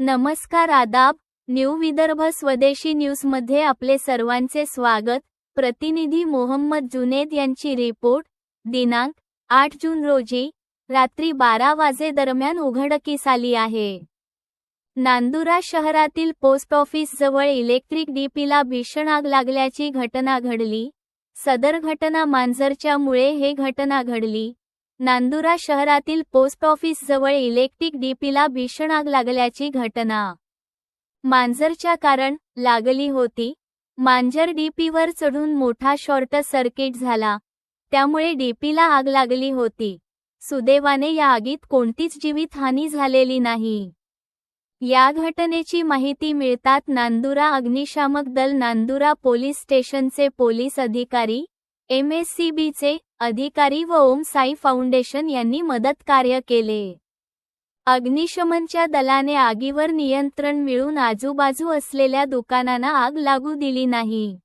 नमस्कार आदाब न्यू विदर्भ स्वदेशी न्यूजमध्ये आपले सर्वांचे स्वागत. प्रतिनिधी मोहम्मद जुनेद यांची रिपोर्ट. दिनांक आठ जून रोजी रात्री बारा वाजेदरम्यान उघडकीस आली आहे. नांदुरा शहरातील पोस्ट ऑफिस जवळ इलेक्ट्रिक डीपीला भीषण आग लागल्याची घटना घडली. सदर घटना मांजरच्या मुळे हे घटना घडली. नांदुरा शहरातील पोस्ट ऑफिस जवळ इलेक्ट्रिक डीपीला भीषण आग लागल्याची घटना. मांजरच्या कारण लागली होती. मांजर डीपीवर चढून मोठा शॉर्ट सर्किट झाला. त्यामुळे डीपीला आग लागली होती. सुदैवाने या आगीत कोणतीच जीवितहानी झालेली नाही. या घटनेची माहिती मिळतात नांदुरा अग्निशामक दल नांदुरा पोलीस स्टेशनचे पोलीस अधिकारी एम एस सी अधिकारी व ओम साई फाउंडेशन यांनी मदत कार्य केले. अग्निशमनच्या दलाने आगीवर नियंत्रण मिळून आजूबाजू असलेल्या दुकानांना आग लागू दिली नाही.